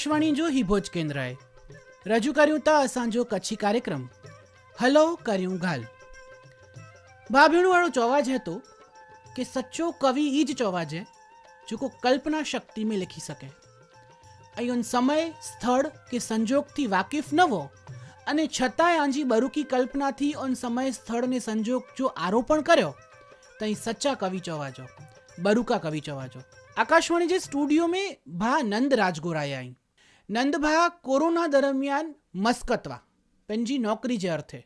આકાશવાણી જો હિભોજ કેન્દ્રએ. રજૂ કર્યું તા સાંજો કચ્છી કાર્યક્રમ. હલો કર્યું ગાલ ભાભીણવાળો ચોવાજ હતો કે સચ્ચો કવિ ઈ જ ચોવાજે જોકો કલ્પના શક્તિ મેં લખી શકે. અહીં સમય, સ્થળ કે સંજોગથી વાકેફ ન હો અને છતાંય આંજી બરુકી કલ્પનાથી ઓન સમય, સ્થળ અને સંજોગ જો આરોપણ કર્યો, તઈ સચ્ચા કવિ ચવાજો, બરુકા કવિ ચવાજો. આકાશવાણી જે સ્ટુડિયો મેં ભા નંદ રાજગોરાએ આઈ. નંદ ભા કોરોના દરમિયાન મસ્કતવા पंहिंजी नौकरी जे अर्थे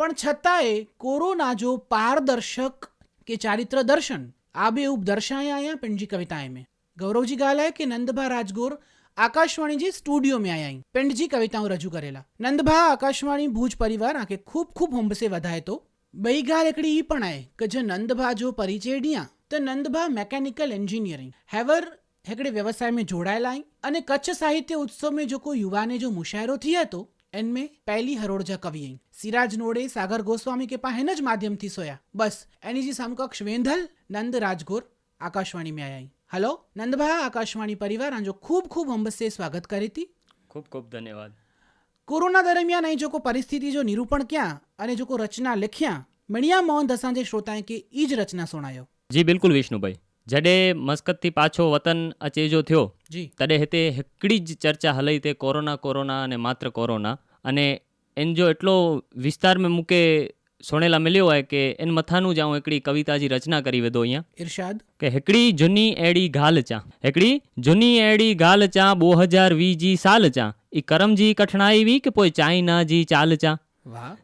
પણ છતાંય કોરોના જો પારદર્શક કે ચારિત્ર દર્શન આબેહૂબ દર્શાયા આયા पंहिंजी कविताएं में गौरव जी ॻाल्हि आहे कि नंदभा राजगोर आकाशवाणी जे स्टूडियो में आया आहिनि पंहिंजी कविताऊं रजू करेला नंदभा आकाशवाणी भूज परिवार आके खूब खूब हुंब से वधाए थो ॿई ॻाल्हि हिकिड़ी ई पण आहे कि जो नंदभा जो परिचय ॾियां त नंदभा मैकेनिकल इंजीनियरिंग हैवर हिकिड़े व्यवसाय में जोड़ायल आहिनि અને કચ્છ સાહિત્ય ઉત્સવ में जेको युवाने जो मुशाइरो थिए थो इनमें पहली हरोड़ जा कवि आहिनि सिराज नोड़े सागर गोस्वामी के पा हिन ज माध्यम थी सोया बस एनी जी समकक्ष वेंधल नंद राजगोर आकाशवाणी में आया आहिनि हलो नंदभा आकाशवाणी परिवार आंजो खूब खूब हंब से स्वागत करे थी ખૂબ ખૂબ ધન્યવાદ કોરોના દરમિયાન અહીં જેકો પરિસ્થિતિ जो निरूपण कयां અને जेको रचना लिखियां मिणिया मोहन असांजे श्रोताएं खे ई ज रचना सुणायो જી બિલકુલ વિષ્ણુભાઈ જડે મસ્કતથી પાછો વતન અચેજો થયો. તડે હેતે હેકડી જ ચર્ચા હલઈ તે કોરોના કોરોના અને માત્ર કોરોના. અને એન જો એટલો વિસ્તારમાં મૂકે સોણેલા મળ્યો હોય કે એન મથાનું જાઉં એકડી કવિતાજી રચના કરી વેદો અહીંયા. ઇરશાદ. કે હેકડી જુની એડી ગાલ ચા. હેકડી જુની એડી ગાલ ચા બો હજાર વીજી સાલ ચા. ઈ કરમજી કઠણાઈ વી કે પોઈ ચાઇના જી ચાલ ચા.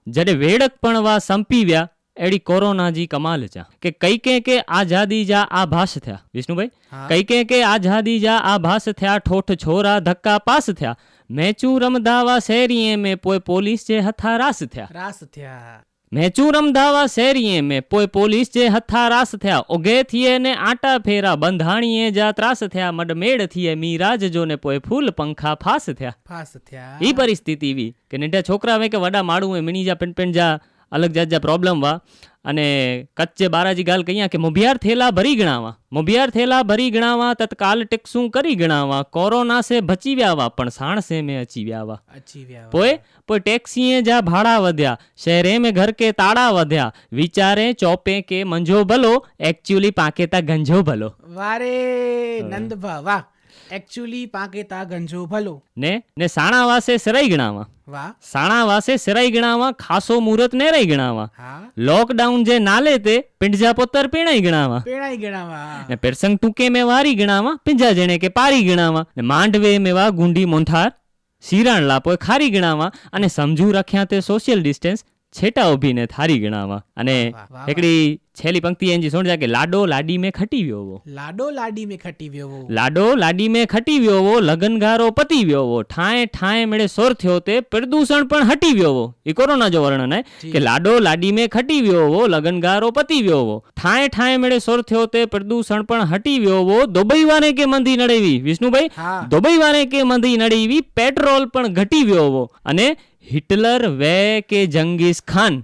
જડે વેડક પણ વા સંપી વ્યા એડી કોરોનાજી કમાલ ચા કે કઈ કે કે આઝાદી જા આ ભાસ થયા. વિષ્ણુભાઈ કઈ કે કે આઝાદી જા આ ભાસ થયા ઠોઠ છોરા ધક્કા પાસ થયા. મેચુ રમદાવા શેરીએ મે પોય પોલીસ જે હથા રાસ થયા. રાસ થયા. મેચુ રમદાવા શેરીએ મે પોય પોલીસ જે હથા રાસ થયા. ઓગે થીએ ને આટા ફેરા બંધાણીએ જા ત્રાસ થયા. મડ મેડ થીએ મીરાજ જો ને પોય ફૂલ પંખા ફાસ થયા. ફાસ થયા. ઈ પરિસ્થિતિ વી કે નેટા છોકરા વે કે વડા માડું મે મિણી જા પેન પેન જા અલગ જાત જા પ્રોબ્લેમ વા. અને કચ્ચે બારાજી ગાલ કહીયા કે મોભિયાર થેલા ભરી ગણાવા. મોભિયાર થેલા ભરી ગણાવા તત્કાલ ટેક્સું કરી ગણાવા. કોરોના સે બચી વ્યાવા પણ સાણ સે મેં અચી વ્યાવા પોએ પોએ ટેક્સીએ જા ભાડા વધ્યા. શહેરે મેં ઘર કે તાળા વધ્યા. વિચારે ચોપે કે મંજો ભલો એકચ્યુઅલી પાકે તા ગંજો ભલો. વારે નંદભા વાહ. એકચ્યુઅલી પાકે તા ગંજો ભલો. ને ને સાણા વાસે સરાઈ ગણાવા. વાહ. સાણા વાસે સરાઈ ગણાવા ખાસો મુહૂર્ત ને રહી ગણાવા. લોકડાઉન જે નાલે તે પિંડજા પોતર પીણાઈ ગણાવા. પીણાઈ ગણાવા ને પેરસંગ ટૂંકે में વારી ગણાવા પિંજા જેણે કે પારી ગણાવા. ને માંડવે મેવા ગુંડી મોંઠાર શિરાણ લાપો ખારી ગણાવા. અને સમજુ રખ્યા તે સોશિયલ ડિસ્ટન્સ છેટા ઊભી ને થારી ગણાવા. અને એકડી છેલ્લી પંક્તિ એની સોણ કે લાડો લાડી મેં ખટી વ્યો લાડો લાડી મેં ખટી વ્યો લાડો લાડી મેં ખટી વ્યો લગનગારો પતી વ્યો ઠાએ ઠાએ મેળે સોર થયો તે પ્રદૂષણ પણ હટી વ્યો એ કોરોના જો વર્ણન હે કે લાડો લાડી મેં ખટી વ્યો લગનગારો પતી વ્યો ઠાએ ઠાએ મેળે સોર થયો તે પ્રદૂષણ પણ હટી વ્યો દોબઈવાને કે મંદી નડેવી? વિષ્ણુભાઈ દોબઈવાને કે મંદી નડેવી? પેટ્રોલ પણ ઘટી વ્યો અને હિટલર વે કે જંગીઝ ખાન?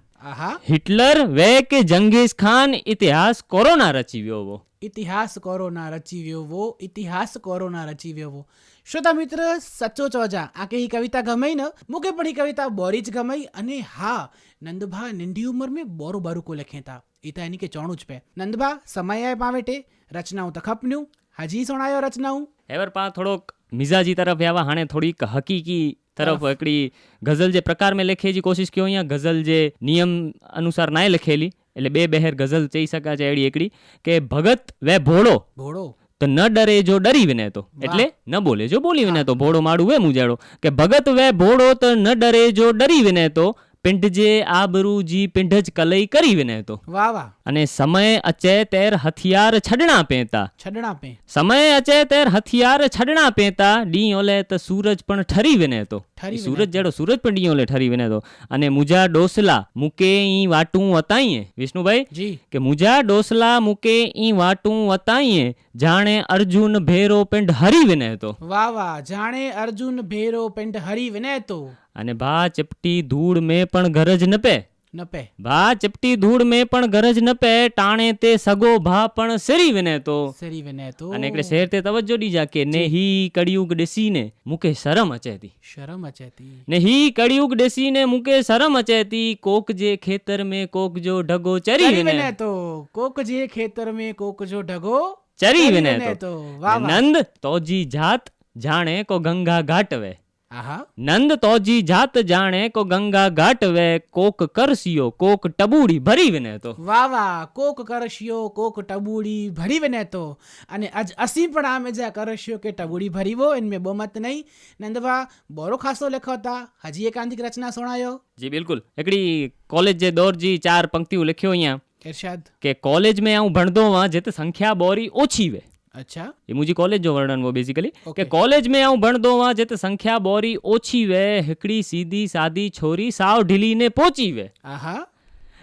હિટલર વે કે જંગીઝ ખાન? ઇતિહાસ કોરોના રચી વો ઇતિહાસ કોરોના રચી વો ઇતિહાસ કોરોના રચી વો શ્રોતા મિત્ર સચ્ચો ચોજા. આ કે કવિતા ગમાઈ ને? મુકે પણ કવિતા બોરી જ ગમાઈ. અને હા નંદભા નિંડી ઉંમર મેં બોરો બારું કો લખેતા ઇતા એની કે ચોણું જ પે. નંદભા સમય પાવેટે રચનાઓ તખપન્યું હજી સુણાયો રચનાઓ. એવર પા થોડોક મિજાજી તરફ આવા હાણે થોડીક હકીકી તરફ हिकिड़ी ગઝલ જે પ્રકાર में લેખે जी કોશિશ કયો અહીંયા ગઝલ જે નિયમ અનુસાર નાય લખેલી એટલે બે બહેર ગઝલ ચઈ શકા છે એડી એકડી કે ભગત વે ભોળો ઘોડો તો ન ડરે જો ડરી વિને તો એટલે ન બોલે જો બોલી વિને તો ભોળો માડું વે મુજાડો કે ભગત વે ભોળો તો ન ડરે જો ડરી વિને તો પિંડ જે આબરૂ જી પિંડ જ કલઈ કરી વિને તો. વાહ વાહ. અને સમય અચે તેર હથિયાર છડણા પેતા. છડણા પે સમય અચે તેર હથિયાર છડણા પેતા ડી ઓલે તો સૂરજ પણ ઠરી વિને તો. સૂરજ જેડો સૂરજ પણ ડી ઓલે ઠરી વિને તો. અને મુજા ડોસલા મુકે ઈ વાટું વતાઈએ. વિષ્ણુભાઈ જી. કે મુજા ડોસલા મુકે ઈ વાટું વતાઈએ જાણે અર્જુન ભેરો પિંડ હરી વિને તો. વાહ વાહ. જાણે અર્જુન ભેરો પિંડ હરી વિનેતો અને ભા ચપટી ધૂળ મેં પણ ઘર જ નપે. નપે. ભા ચપટી ધૂળ મેં પણ ઘર જ નપે ટાણે તે સગો ભા પણ સેરી વિને તો. સેરી વિને તો. અને એકડે શેર તે તવજ્જો દીજા કે ને હી કળિયુગ ડેસીને મુકે શરમ અચેતી. શરમ અચેતી. ને હી કળિયુગ ડેસીને મુકે શરમ અચેતી. કોક જે ખેતર મે કોક જો ઢગો ચરી વિને. તો. કોક જે ખેતર મે કોક જો ઢગો ચરી વિને તો. નંદ તોજી જાત જાણે કો ગંગા ઘાટવે. નંદ તોજી જાત જાણે કો ગંગા ઘાટવે કોક કરશિયો કોક ટબુડી ભરી વિને તો. વાહ વાહ કોક કરશિયો કોક ટબુડી ભરી વિને તો. અને આજ અસી પણ આમે જે કરશિયો કે ટબુડી ભરીવો એન મે બમત નહીં. નંદવા બોરો ખાસો લખોતા હજી એકાંતિક રચના સુણાયો? જી બિલકુલ. એકડી કોલેજ જે દોરજી ચાર પંક્તિઓ લખ્યો અહીંયા ઇરશાદ કે કોલેજ મે હું ભણદો વા જેતે સંખ્યા બોરી ઓછી વે. अच्छा ये मुंहिंजी कॉलेज जो वर्णन हो बेसिकली okay. के कॉलेज में आऊं भणदो हुआ जिते संख्या बोरी ओछी वे हिकड़ी सीधी सादी छोरी साव ढिली ने पहुंची वे आहा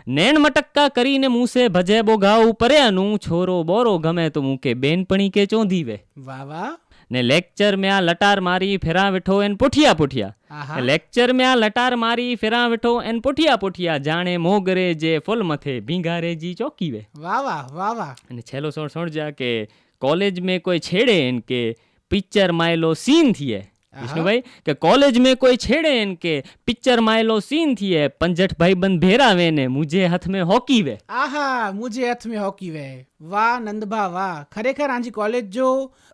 નેણ મટક્કા કરીને મૂસે ભજે બોઘાઉ પર્યાનું છોરો બોરો ગમે તો મૂકે બેનપણી કે ચોંધી વે. વાહ વાહ. ને લેક્ચર મેં આ લટાર મારી ફેરા વિઠો એન પોઠિયા પોઠિયા. લેક્ચર મેં આ લટાર મારી ફેરા વિઠો એન પોઠિયા પોઠિયા જાણે મોગરે જે ફૂલ મથે ભીંગારે જી ચોકી વે. વાહ વાહ વાહ વાહ. અને છેલ્લો સોળ સોળ જા કે કોલેજ में કોઈ છેડે એન કે પિક્ચર માયલો સીન થઈએ વિષ્ણુભાઈ કે કોલેજ में કોઈ છેડે એન કે પિક્ચર માયલો સીન થઈએ પંજઠ ભાઈબંધ ભેરાવે ને મુજે હાથ में હોકી વે આહા મુજે હથ में હોકી વે વાહ નંદભા વાહ ખરેખર આંજી કોલેજ જો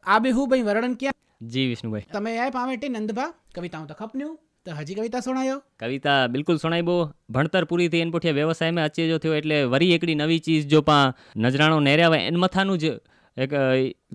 આબેહૂબ અહીં વર્ણન ક્યાં જી વિષ્ણુભાઈ તમે આય પામેટે નંદભા કવિતાઓ તો ખપન્યું તો હજી કવિતા સુણાયો કવિતા બિલકુલ સુણાઈબો ભણતર પૂરી થઈ એને પોઠિયા વ્યવસાયમાં અચે જો થયો એટલે વરી એકડી નવી ચીજ જો પા નજરાણો નેર્યા હોય એન મથાનું જ एक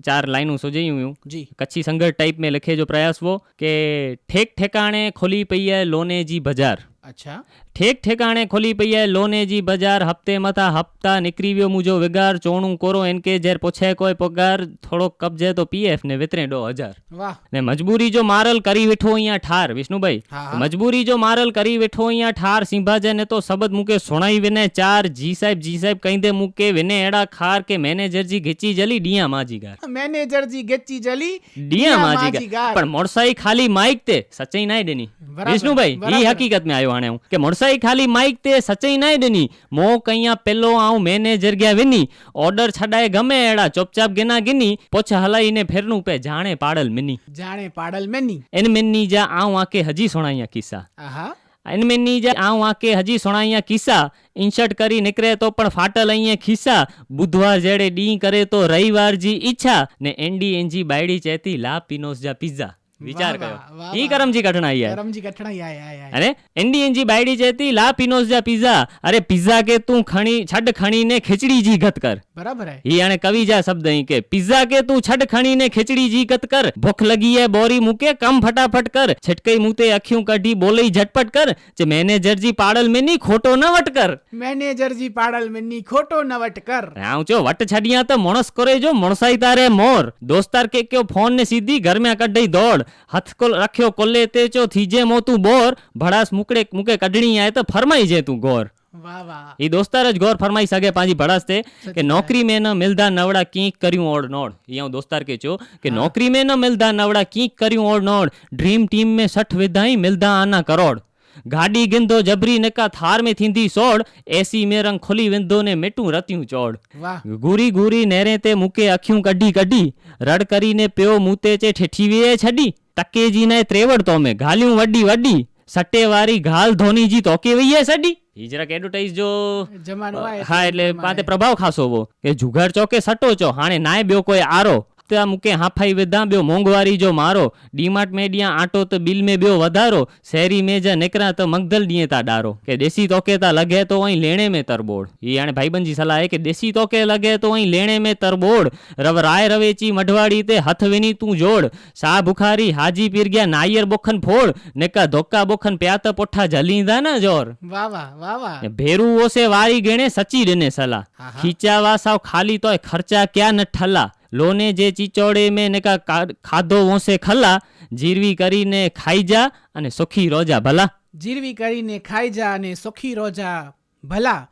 चार लाइनों सोझी हुई हूँ जी कच्छी संघर्ष टाइप में लिखे जो प्रयास वो कि ठेक ठेकाणे खोली पई है लोने जी बाजार અચ્છા. ઠેક ઠેકાણે ખોલી પઈ હે લોને જી બજાર હપ્તે મથા હપ્તા નીકળી વ્યો મુજો વિગાર ચોણું કોરો એન કે જેર પોછે કોઈ પગાર થોડો કબજે તો પીએફ ને વિતરે ડો હજાર. વાહ. ને મજબૂરી જો મારલ કરી વેઠો અહીંયા ઠાર વિષ્ણુભાઈ. મજબૂરી જો મારલ કરી વેઠો અહીંયા ઠાર સિંભાજે ને તો શબ્દ મૂકે સોણાઈ વિને ચાર જી સાહેબ જી સાહેબ કહી દે મૂકે વિને એડા ખાર કે મેનેજર જી ઘીચી જલી ડિયા માજી ગાર. મેનેજરજી ઘેચી જલી ડિયા માજી ગાર. પણ મોડસાઈ ખાલી માઇક તે સચાઈ નાઈ દેની. વિષ્ણુભાઈ ઈ હકીકત में આયો હાણે હું કે મળસાઈ ખાલી માઇક તે સચાઈ નાય દેની. મો કૈયા પેલો આઉં મેનેજર ગયા વિની. ઓર્ડર છડાય ગમે એડા ચોપચાપ ગેના ગિની. પોછ હલાઈને ફેરનું પે જાણે પાડલ મિની. જાણે પાડલ મેની. એન મેની જા આઉં આકે હજી સોણાયા કિસ્સા. આહા. એન મેની જા આઉં આકે હજી સોણાયા કિસ્સા. ઇન્શર્ટ કરી નીકળે તો પણ ફાટલ અહીંયા ખિસ્સા. બુધવાર જેડે ડી કરે તો રવિવાર જી ઈચ્છા. ને એનડી એનજી બાયડી ચેતી લા પિનોસ જા પિઝા. વિચાર કર્યો. ઈ. કરમજી કઠણાઈ યાર કરમજી કઠણાઈ આય આય. આય અરે એનડી એનજી બાયડી જેતી લા પિનોસ જા પિઝા. અરે પિઝા કે તું ખણી છડ ખણીને ખીચડી જી ગત કર. બરાબર હે. ઈ આણે કવિ જા શબ્દ અહીં કે પિઝા કે તું છડ ખણીને ખીચડી જી ગત કર. ભૂખ લગી હે બોરી મૂકે કમ ફટાફટ કર. છટકઈ મૂતે અખ્યું કાઢી બોલઈ ઝટપટ કર. જે મેનેજરજી પાડલ મેની ખોટો ન વટ કર. મેનેજરજી પાડલ મેની ખોટો નવટ કર. આવું ચો વટ છડિયા તો મણસ કરે જો મણસાઈ તારે મોર. દોસ્તાર કે કયો ફોન ને સીધી ઘરમાં કઢઈ દોડ. હથકોલ રાખ્યો કોલે તે ચો થીજે મોતું બોર ભડાસ મુકડે મુકે કઢણી આય તો ફરમાઈ જે તું ગોર. એ દોસ્તાર જ ગોર ફરમાઈ સગે પાંજી ભડાસ તે કે નોકરી મેં ન મિલદા નવડા કીક કર્યું ઓડ નોડ અહીંયા હું દોસ્તાર કે છો કે નોકરી મેં ન મિલદા નવડા કીક કર્યું ઓડ નોડ ડ્રીમ ટીમ મેં સઠ વિધાઈ મિલદા આના કરોડ ગાડી ગિંદો જબરી નકા થાર में थींदी सोड़ एसी में रंग खोली विंदो ने मेटू रतियूं चोड़ વાહ ગુરી ગુરી નેરે તે મૂકે અખ્યું કઢી કઢી રડ કરીને પ્યો મૂતે ચે ઠેઠીવીએ છડી તકેજી ને ત્રેવડ તો મેં ઘાલ્યું વડી વડી સટ્ટેવારી ઘાલ ધોનીજી તો કે વઈએ સડી ઈ જરાક એડવર્ટાઇઝ જો જમાનો આય હા એટલે પ્રમાણે. પાતે પ્રભાવ ખાસો હો કે જુગાર ચોકે સટો છો હાણે નાય બ્યો કોઈ આરો સસ્તા મૂકે હાફાઈ વેધા બ્યો મોંઘવારી જો મારો. ડીમાર્ટ મેડિયા આટો તો બિલ મેં બ્યો વધારો. શહેરી મેં જા નેકરા તો મગદલ દીએ તા ડારો. કે દેશી તોકે તા લગે તો અહીં લેણે મેં તરબોડ એ આણે ભાઈબંજી સલાહ કે દેશી તોકે લગે તો અહીં લેણે મેં તરબોડ રવ રાય રવેચી મઢવાડી તે હથવેની તું જોડ શાહ ભુખારી હાજી પીર ગયા નાયર બોખન ફોડ નેકા ધોકા બોખન પ્યાત પોઠા જલીંદા ના જોર. વાહ વાહ વાહ વાહ. ભેરું ઓસે વારી ગણે સચી દેને સલાહ. ખીચાવા સાવ ખાલી તોય ખર્ચા ક્યાં ન ઠલા. લોને જે ચીચોડે મેં નકા કા- ખાધો વોસે ખલા જીરવી કરીને ખાઈ જા અને સુખી રોજા ભલા. જીરવી કરીને ખાઈ જા અને સુખી રોજા ભલા.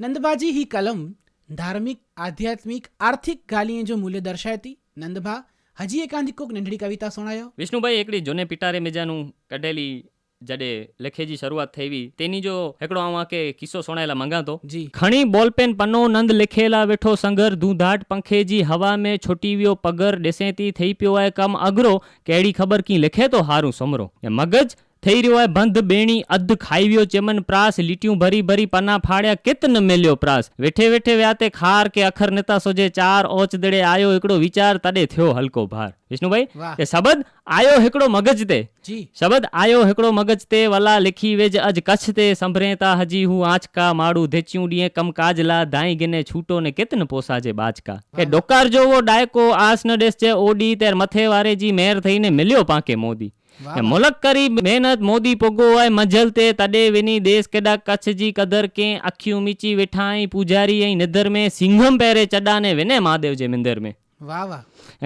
નંદબાજી હી કલમ ધાર્મિક આધ્યાત્મિક આર્થિક ગાલીએ જો મૂલ્ય દર્શાવતી નંદભા હજી એકાંધી કોક નંઢડી કવિતા સુણાયો? વિષ્ણુભાઈ એકડી જોને પિટારે મેજાનું કઢેલી જડે લખેજી શરૂઆત થઈ તેની જો એકડો આવા કે કિસ્સો સોણાયેલા મંગાતો. જી. ઘણી બોલપેન પન્નો નંદ લખેલા બેઠો સંગર ધૂંધાટ પંખેજી હવા મે છોટી વ્યો પગર ડેસેતી થઈ પ્યો આય કમ અઘરો. કેડી ખબર કી લખે તો હારું સમરો. મગજ થઈ રહ્યો હોય બંધ બેણી અધ ખાઈવ્યો ચેમન પ્રાસ લીટિયું ભરી ભરી પના ફાડ્યા કેતન મેલ્યો પ્રાસ. વેઠે વેઠે વ્યાતે ખાર કે અખર નેતા સોજે ચાર ઓચ દડે આયો એકડો વિચાર તડે થયો હલકો ભાર. વિષ્ણુભાઈ કે શબ્દ આયો હિકડો મગજ તે. શબ્દ આયો હિકડો મગજ તે વલા લખી વેજ અજ કચ્છ તે સંભરેતા હજી હું આંચકા માડું ધેચ્યું ડીએ કમકાજલા દાઈ ગેને છૂટો ને કેતન પોસાજે બાચકા કે ડોકાર જોવો ડાયકો આસ ન ડેસ છે ઓડી તેર મથે વારે જી મેર થઈને મિલ્યો પાંકે મોદી. मुलक करी महिनत मोदी पोगो आहे मंझल ते तॾहिं वञी देश केॾा कच्छ जी कदर कंहिं अखियूं मीची वेठा ऐं पूजारी ऐं निदर में सिंघम पहिरें चॾा ने विने महादेव जे मंदर में વાહ વાહ.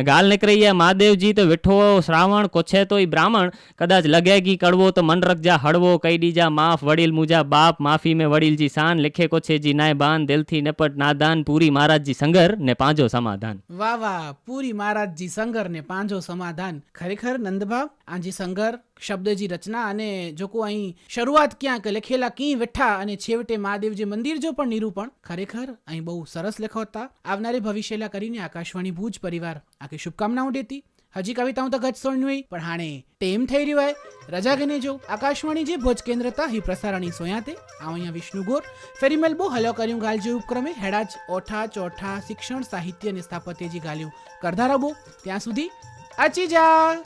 ગાલ નીકળી મહાદેવજી તો વિઠો શ્રાવણ કોછે તો એ બ્રાહ્મણ. કદાચ લગેગી કડવો તો મન રખજા હળવો કઈ દીજા માફ વડીલ મુજા બાપ માફી મેં વડીલજી શાન લેખે કોછેજી નાય બાન દિલથી નપટ નાદાન પૂરી મહારાજજી સંગર ને પાંજો સમાધાન. વાહ વાહ પૂરી મહારાજજી સંગર ને પાંજો સમાધાન. ખરેખર નંદભાવ આજી સંગર શબ્દજી રચના અને જો કો અહીં શરૂઆત ક્યાંક લખેલા કી વેઠા અને છેવટે મહાદેવજી મંદિર જો પણ નિરૂપણ, ખરેખર અહીં બહુ સરસ લખો હતા આવનારી ભવિષ્યલા કરીને આકાશવાણી ભુજ પરિવાર આખી શુભકામનાઓ દેતી. હજી કવિતાઓ તો ગત સોણ્યું પણ હાણે ટેમ થઈ રહ્યો હોય. રજા ગને જો આકાશવાણી જે ભોજ કેન્દ્ર તા હી પ્રસારણી સોયાતે. આ અહીંયા વિષ્ણુ ગોર. ફેરીમેલ મેલબો હલો કર્યું ગાલ જે ઉપક્રમે હેડાજ ઓઠા ચોઠા શિક્ષણ સાહિત્ય અને સ્થાપત્યજી ગાલ્યું કરધારા બો. ત્યાં સુધી અચી જા